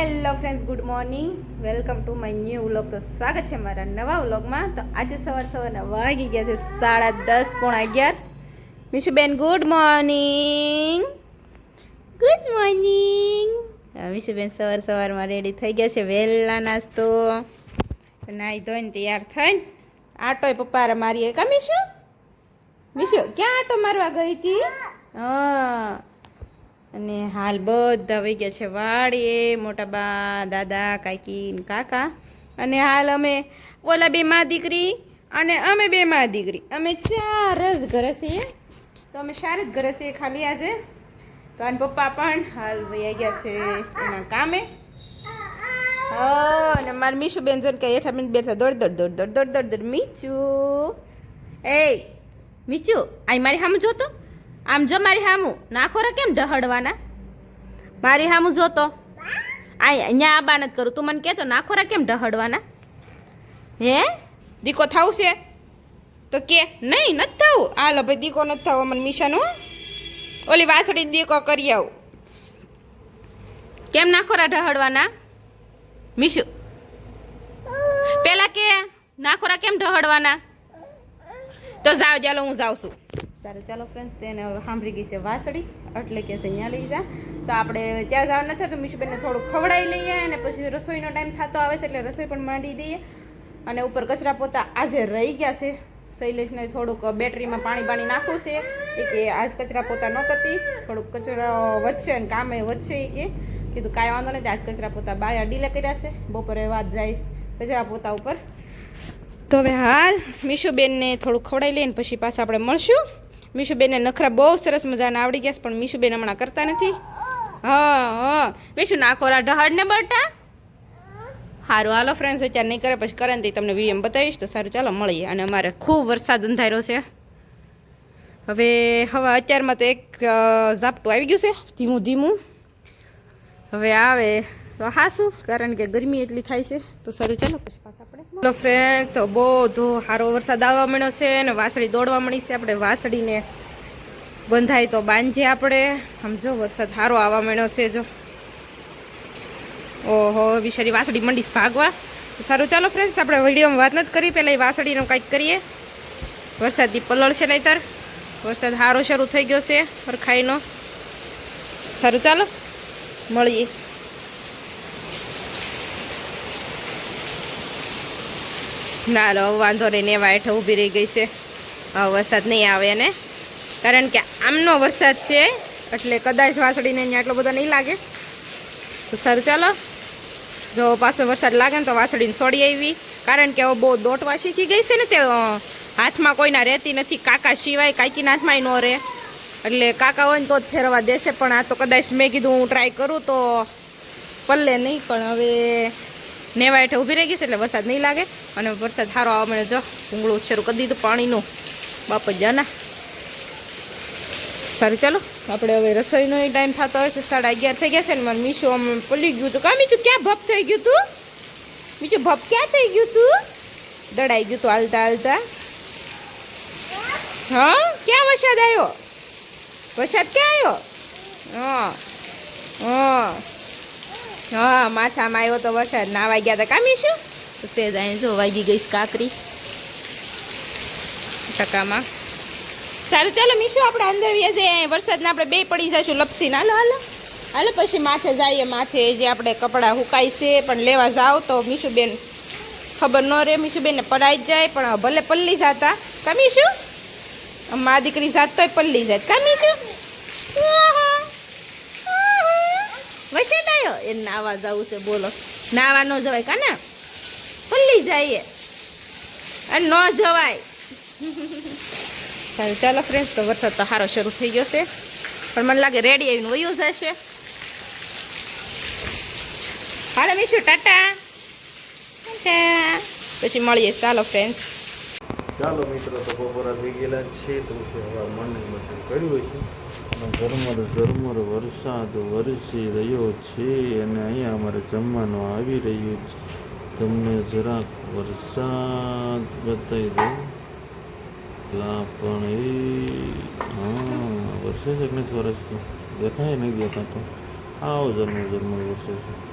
Hello friends good morning. Welcome to my new vlog. તો સ્વાગત છે મારા નવા વ્લોગમાં. તો આજે સવાર સવારના વાગી ગયા છે સાડા દસ પોણા અગિયાર. મીશુબેન ગુડ મોર્નિંગ. Good morning. મીશુબેન સવાર સવારમાં રેડી થઈ ગયા છે વહેલા નાસ્તો. નાહી ધોઈને તૈયાર થઈને આટોય પપ્પારે મારીએ. કા મીશુ? મીશુ ક્યાં આટો મારવા ગઈ હતી? હા. અને હાલ બધા વહી ગયા છે વાડીએ, મોટા બા, દાદા, કાકી કાકા. અને હાલ અમે ઓલા બે માં દીકરી અને અમે બે માં દીકરી. અમે ચાર જ ઘરે છીએ. તો અમે ચાર જ ઘરે છીએ ખાલી આજે. તો આને પપ્પા પણ હાલ વહી ગયા છે એના કામે. અને અને મીશુ બેન જોઈને કે હેઠા બેન બેઠા દોડ દોડ દોડ દોડ દોડ દોડ દોડ મીચું. એ, મીચું, આઈ મારી સામે જોતો? આમ જો મારી સામું નાખોરા કેમ ઢહડવાના મારી હામું જોતો આ અહીંયા આ બાન જ કરું. તું મને કહેતો નાખોરા કેમ ઢહડવાના હે? દીકો થાવું છે? તો કે, નહીં, નથી થવું હાલો ભાઈ દીકો નથી થવો મને મિશાનું ઓલી વાસળી દીકો કરી આવું. કેમ નાખોરા ઢહડવાના મિશુ, પેલા કે નાખોરા કેમ ઢહડવાના તો જાવ ચાલો હું જાઉં છું. સારું, ચાલો ફ્રેન્ડ્સ તેને સાંભળી ગઈ છે વાસળી, એટલે કે અહીંયા લઈ જા. તો આપણે ત્યાં જવાનું નથી થતું, મીશુબેનને થોડુંક ખવડાવી લઈએ અને પછી રસોઈનો ટાઈમ થતો આવે છે, એટલે રસોઈ પણ માંડી દઈએ. અને ઉપર કચરા પોતા આજે રહી ગયા છે. શૈલેષને થોડુંક બેટરીમાં પાણી પાણી નાખવું છે, એ કે આજ કચરા પોતા ન કરતી થોડુંક કચરો વધશે અને કામે વધશે એ કે. કીધું, કાંઈ વાંધો નથી, આજ કચરા પોતા બાયા ડીલે કર્યા છે. બપોરે વાત જાય કચરા પોતા ઉપર. તો હવે હાલ મીશુબેનને થોડું ખવડાવી લઈને પછી પાછા આપણે મળશું. મીશુબેનને નખરા બહુ સરસ મજાના આવડી ગયા પણ મીશુબેન હમણાં કરતા નથી. હા હા. મીશુ નાખોરા ઢહડ ને બટા? સારું હાલો ફ્રેન્ડ્સ અત્યારે નહીં કરે, પછી કરે ને તમને વીડિયો બતાવીશ તો સારું, ચાલો, મળીએ. અને અમારે ખૂબ વરસાદ અંધાર્યો છે. હવે હવે અત્યારમાં તો એક ઝાપટું આવી ગયું છે, ધીમું ધીમું. હવે આવે. તો હાસું કારણ કે ગરમી એટલી થાય છે. તો સારું ચાલો પછી પાછા આપણે. ચલો ફ્રેન્ડ તો બહુ સારો વરસાદ આવવા મળ્યો છે અને વાસળી દોડવા મળી છે. આપણે વાસળીને બંધાય તો બાંધીએ આપણે. સમજો વરસાદ સારો આવવા મળ્યો છે જો. ઓહો બિચારી વાસળી મંડીશ ભાગવા. સારું ચાલો ફ્રેન્ડ્સ આપણે વિડીયોમાં વાત નથી કરી. પહેલાં એ વાસળીનું કંઈક કરીએ. વરસાદથી પલળ છે નહીતર. વરસાદ સારો શરૂ થઈ ગયો છે હરખાઈનો સારું ચાલો. મળીએ. ના લો, વાંધો નેવા હેઠળ ઊભી રહી ગઈ છે. વરસાદ નહીં આવે ને કારણ કે આમનો વરસાદ છે, એટલે કદાચ વાસળીને અહીંયા આટલો બધો નહીં લાગે. તો સારું, ચાલો. જો પાછો વરસાદ લાગે ને તો વાસળીને છોડી આવી કારણ કે હવે બહુ દોટવા શીખી ગઈ છે ને તે હાથમાં કોઈના રહેતી નથી. કાકા સિવાય કાકીના હાથમાંય ન રહે. એટલે કાકા હોય ને તો જ ફેરવા દેશે. પણ આ તો કદાચ મેં કીધું હું ટ્રાય કરું તો પલ્લે નહીં, પણ હવે નેવા હેઠે ઊભી રહી ગઈ છે એટલે વરસાદ નહીં લાગે. અને વરસાદ સારો આવવા મળે જો ભૂંગળું શરૂ કરી દીધું પાણીનું. બાપ જાના. સારું, ચાલો. આપણે હવે રસોઈનો ટાઈમ થતો હોય છે, સાડા અગિયાર થઈ ગયા છે ને મારે મીશું આમ પલી ગયું હતું. કાં મીચું ક્યાં ભપ થઈ ગયું તું? મીચું ભપ ક્યાં થઈ ગયું તું? દડાઈ ગયું તું હાલતા હાલતા. હા? ક્યાં વરસાદ આવ્યો? વરસાદ ક્યાં આવ્યો? હા હા. હા માથામાં આવ્યો તો વરસાદ નાવા ગયા હતા કામી શું? તો સેજ અહીં જો વાગી ગઈશ કાકરી. ટકામાં. સારું ચાલો મીશો આપણે અંદર વ્યા વરસાદના આપણે બે પડી જઈશું લપસીને. હાલો હાલો. હાલો પછી માથે જઈએ. માથે જે આપણે કપડાં હુકાય છે પણ લેવા જાવ તો મીશુબેન ખબર ન રહે. મીશુબેનને પડાઈ જ જાય પણ ભલે પલ્લી જાતા. કમીશું મા દીકરી જાત તોય પલ્લી જાય. કમીશું વસેટ આવ્યો એ નાવા જવું છે, બોલો. નાવા ન જવાય કાને? પલ્લી જઈએ. અને ન જવાય. સારું, ચાલો ફ્રેન્ડ્સ તો વરસાદ તો સારો શરૂ થઈ ગયો છે. પણ મને લાગે રેડી આવીને વયું જશે હાલો મીશું ટાટા. પછી મળીએ. ચાલો ફ્રેન્ડ્સ ચાલો, મિત્રો, તો બપોરા થઈ ગયેલા છે. તો પછી હવે મન કર્યું છે અને ઝરમર ઝરમર વરસાદ વરસી રહ્યો છે અને અહીંયા અમારે જમવાનું આવી રહ્યું છે. તમને જરાક વરસાદ બતાવી દઉં. લા પણ એ, હા, વરસે છે નથી વરસતું? દેખાય નહીં દેખાતો આવો ઝરમર ઝરમર વરસે છે.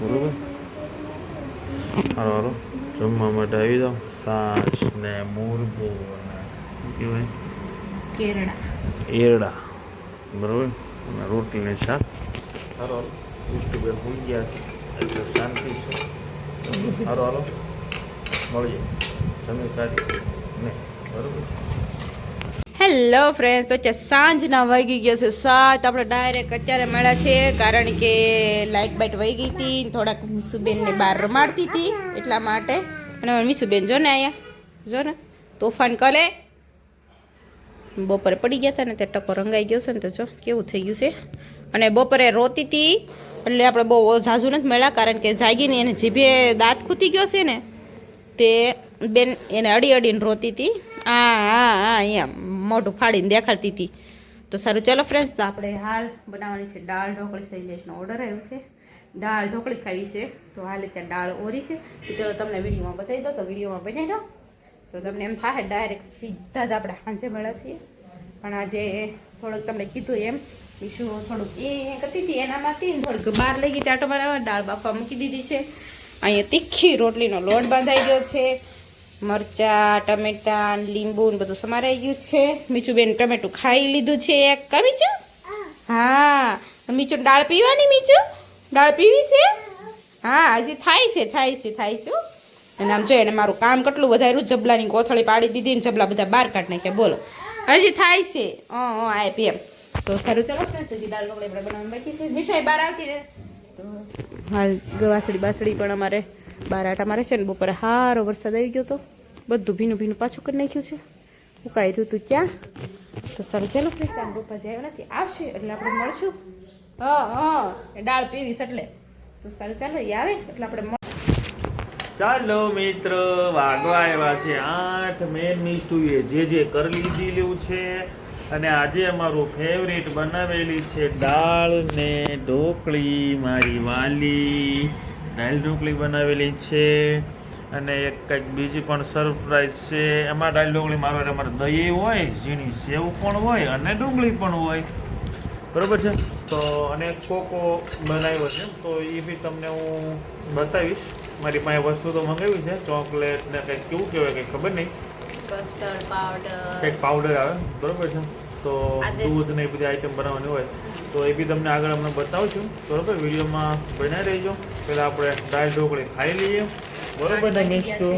બરોબર? હારો હાલો. જમવા માટે આવી જાઓ. સાસ ને મુરગો ને કહેવાય? કેરડા એરડા બરોબર? અને રોટલી ને શાક. હારો હાલો. પુષ્ટિબેન ભૂલ ગયા છે. એટલે શાંતિ છે. હારો હાલો. મળીએ. તમે કાઢી ને બરોબર? હેલો ફ્રેન્ડ્સ તો અત્યારે સાંજના વાગી ગયો છે સાત. આપણે ડાયરેક્ટ અત્યારે મળ્યા છે કારણ કે લાઇટ બાઇટ વહી ગઈ હતી. થોડાક મીસુબેનને બહાર રમાડતી હતી એટલા માટે. અને મીસુબેન જો ને અહીંયા. જો ને તોફાન કરે. બપોરે પડી ગયા હતા ને તે ટકો રંગાઈ ગયો છે ને તો જો, કેવું થઈ ગયું છે. અને બપોરે રોતી હતી એટલે આપણે બહુ ઝાઝુ નથી મળ્યા, કારણ કે જાગીને એને જીભે દાંત ખૂતી ગયો છે ને, તે બેન એને અડી અડીને રોતી હતી આ આ આ, અહીંયા મોઢું ફાડીને દેખાડતી હતી તો સારું, ચલો ફ્રેન્ડ્સ તો આપણે હાલ બનાવવાની છે દાળ ઢોકળી શૈલેષનો ઓર્ડર આવ્યો છે. દાળ ઢોકળી ખાવી છે, તો હાલ ત્યાં દાળ ઓરી છે. તો ચલો તમને વિડીયોમાં બતાવી દો તો વિડીયોમાં બનાવી દો તો તમને એમ થાય ડાયરેક્ટ સીધા જ આપણે સાંજે મળ્યા છીએ. પણ આજે થોડુંક તમને કીધું એમ બીજું થોડુંક એ કરતી હતી, એનામાંથી થોડુંક બહાર લઈ ગઈ ટાટો બનાવવા દાળ બાફવા મૂકી દીધી છે. અહીંયા તીખી રોટલીનો લોટ બાંધાઈ ગયો છે. મરચા, ટમેટા, લીંબુ ને બધું સમારાઈ ગયું છે. મીચુબેન બેન ટમેટું ખાઈ લીધું છે એક. કા મીઠું? હા. મીચું દાળ પીવાની મીચું દાળ પીવી છે? હા, હજી થાય છે થાય છે થાય છે. અને આમ જોઈએ એને મારું કામ કેટલું વધાર્યું જબલાની કોથળી પાડી દીધી ને જબલા બધા બહાર કાઢ નાખ્યા. બોલો. હજી થાય છે. હ હ આ એમ. તો સારું, ચાલો આપણે બનાવવાની બાકી છે. મીઠાઈ બહાર આવતી તો હાલ ગવાસળી બાસળી પણ અમારે બાર આટા મારે છે ને, બપોરે સારો વરસાદ આવી ગયો તો બધું ભીનું ભીનું પાછું કરી નાખ્યું છે. ઉકાઈ રહ્યું તું ક્યાં? તો સારું, ચાલો ફ્રેન્ડ આમ ગોપા જાય નથી. આવશે, એટલે આપણે મળશું. હા હા દાળ પીવીશ એટલે. તો સારું, ચાલો, એ આવે, એટલે આપણે ચાલો મિત્ર વાગવા આવ્યા છે આઠ મેન મિસ્ટુએ જે જે કરી લીધેલું છે અને આજે અમારું ફેવરેટ બનાવેલી છે દાળ ને ઢોકળી, મારી વાલી. દાળ, ઢોકળી બનાવેલી છે અને એક કંઈક બીજી પણ સરપ્રાઈઝ છે. એમાં દાળ, ઢોકળી, મારો અમારે દહીં હોય, ઝીણી સેવ પણ હોય અને ડુંગળી પણ હોય. બરાબર છે? તો અને કોકો બનાવ્યો છે. તો એ બી તમને હું બતાવીશ. મારી પાસે વસ્તુ તો મંગાવી છે ચોકલેટ ને કંઈક કેવું કહેવાય કંઈક ખબર નહીં. કસ્ટર્ડ પાવડર કંઈક પાવડર આવે બરોબર છે? તો દૂધ ને એ બધી આઈટમ બનાવવાની હોય. તો એ બી તમને આગળ અમને બતાવું છું બરોબર? વિડીયોમાં બનાવી રહેજો પહેલાં આપણે દાળ ઢોકળી ખાઈ લઈએ. બરોબર? ને મિસ્ટો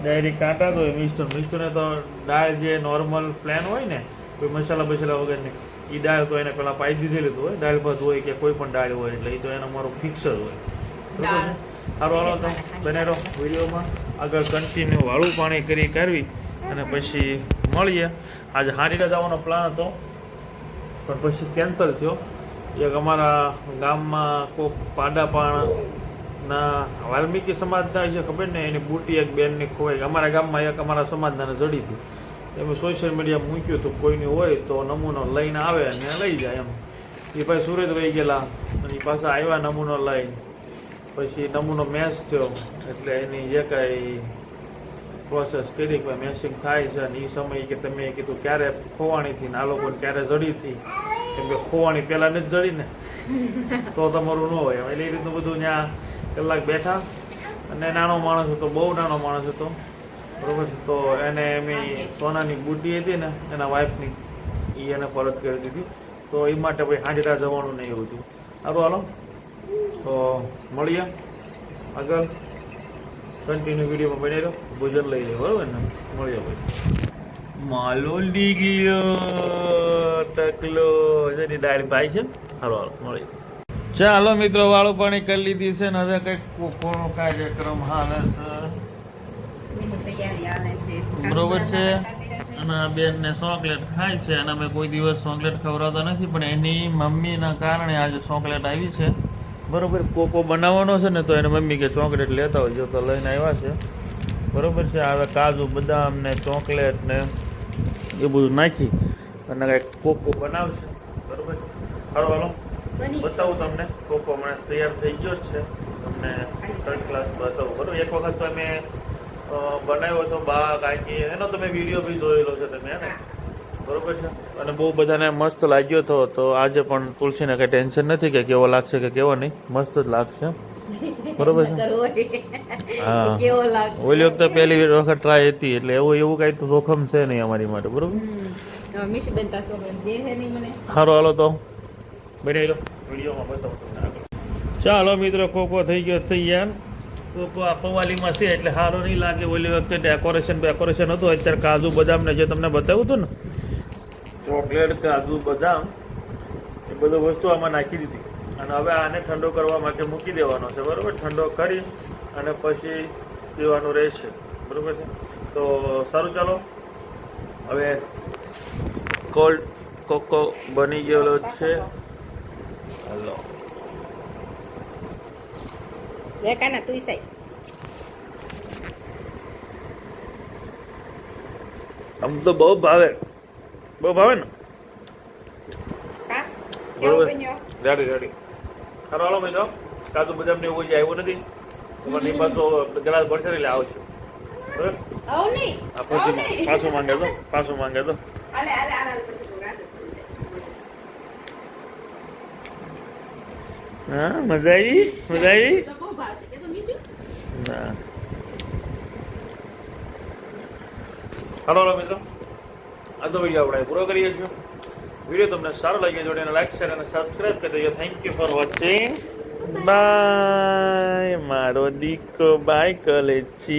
ડાયરી કાંટા તો મિસ્ટર મિસ્ટરને તો દાળ જે નોર્મલ પ્લાન હોય ને કોઈ મસાલા બસાલા વગરની એ દાળ તો એને પહેલાં પાઈ દીધેલી હોય. દાળ ભાત હોય કે કોઈ પણ દાળ હોય એટલે એ તો એનો મારો ફિક્સ જ હોય. બરોબર? સારું હાલો તો બને રહો વિડીયોમાં. આગળ કન્ટિન્યુ વાળું પાણી કરી કરવી અને પછી મળીએ. આજે હાંડીને જવાનો પ્લાન હતો પણ પછી કેન્સલ થયો. એક અમારા ગામમાં કોઈક પાડાપાણ ના વાલ્મીકી સમાજના છે ખબર ને? એની બુટી એક બેનની ખોવાઈ. અમારા ગામમાં એક અમારા સમાજના જડી હતી. એમ સોશિયલ મીડિયા મૂક્યું હતું કોઈની હોય તો નમૂનો લઈને આવે અને લઈ જાય એમ. એ ભાઈ સુરત વહી ગયેલા અને એ પાછા આવ્યા નમૂનો લઈને. પછી નમૂનો મેચ થયો. એટલે એની જે કાંઈ પ્રોસેસ કરી કે મેસિંગ થાય છે અને એ સમયે કે તમે કીધું ક્યારે ખોવાણીથી ને આ લોકોને ક્યારે જડીથી કેમ કે ખોવાણી પહેલાં જ જડી ને. તો તમારું ન હોય. એટલે એ રીતનું બધું ત્યાં કલાક બેઠા. અને નાનો માણસ હતો, બહુ નાનો માણસ હતો. બરોબર છે? તો એને એમની સોનાની બુટી હતી ને, એના વાઈફની એ એને પરત કરી દીધી. તો એ માટે ભાઈ હાજરા જવાનું નહીં એવું થયું. સારું હાલો. તો મળીએ. આગળ કન્ટિન્યુ વિડીયોમાં બની રહ્યો ભોજન લઈ લે બરોબર ને? મળીએ ભાઈ માલો ગયો ટકલો જેની દાળ ભાઈ છે હાલો હાલો મળીએ. ચાલો મિત્રો વાળું પાણી કરી લીધી છે ને હવે કંઈક કોકોનો કાર્યક્રમ હાલે છે? એની હાલે છે. બરોબર છે. અને આ બેનને ચોકલેટ ખાય છે અને અમે કોઈ દિવસ ચોકલેટ ખવડાવતા નથી પણ એની મમ્મીના કારણે આજે ચોકલેટ આવી છે. બરોબર કોકો બનાવવાનો છે ને તો એને મમ્મી કે ચોકલેટ લેતા હોય જો તો લઈને આવ્યા છે. બરોબર છે હવે કાજુ બદામ ને ચોકલેટ ને એ બધું નાખી અને કંઈક કોકો બનાવશે. બરોબર? હાલો હાલો. બતાવું તમને. કોકો મને તૈયાર થઈ ગયો જ છે. તમને ફર્સ્ટ ક્લાસ બતાવું. બરોબર? એક વખત તો મેં બનાવ્યો હતો બા કારણ કે એનો તમે વીડિયો બી જોયેલો છે તમે હે ને? બરોબર છે? અને બહુ બધાને મસ્ત લાગ્યો હતો તો આજે પણ તુલસીને કંઈ ટેન્શન નથી કે કેવો લાગશે કે કેવો નહીં. મસ્ત જ લાગશે. બરોબર છે? હા. ઓલી વખતે પહેલી વખત ટ્રાય હતી એટલે એવું એવું કાંઈ તો જોખમ છે નહીં અમારી માટે બરોબર? સારું હાલો તો. બની લો. વિડીયોમાં બતાવું તમને ચાલો મિત્રો કોકો થઈ ગયો થઈ યાર કોકો આ પવાલીમાં છે એટલે સારો નહીં લાગે. ઓલી વખતે ડેકોરેશન ડેકોરેશન હતું અત્યારે કાજુ બદામને જે તમને બતાવ્યું હતું ને ચોકલેટ કાજુ બદામ એ બધું વસ્તુ આમાં નાખી દીધી. અને હવે આને ઠંડો કરવા માટે મૂકી દેવાનો છે બરાબર? ઠંડો કરી અને પછી પીવાનું રહેશે. બરાબર છે? તો સારું ચાલો. હવે કોલ્ડ કોકો બની ગયેલો છે. હલો. કાના તું સાઈ આમ તો બહુ ભાવે. બહુ ભાવે ને? બરોબર. Ready ready. હાલો ભાઈ કાજુ બદામ ને એવું આવ્યું નથી. તમારે પાછો ગ્લાસ ભરશે એટલે આવશે. પછી માંગે તો પાછું માંગે તો. હા મજા આવી? મજા આવી? ના. હાલો મિત્રો આ તો વીડિયો આપણે પૂરો કરીએ છીએ. વીડિયો તમને સારો લાગ્યો જોડે લાઈક શેર અને સબસ્ક્રાઈબ કરી દેજો. Thank you for watching bye મારો દીકો બાય કલે છે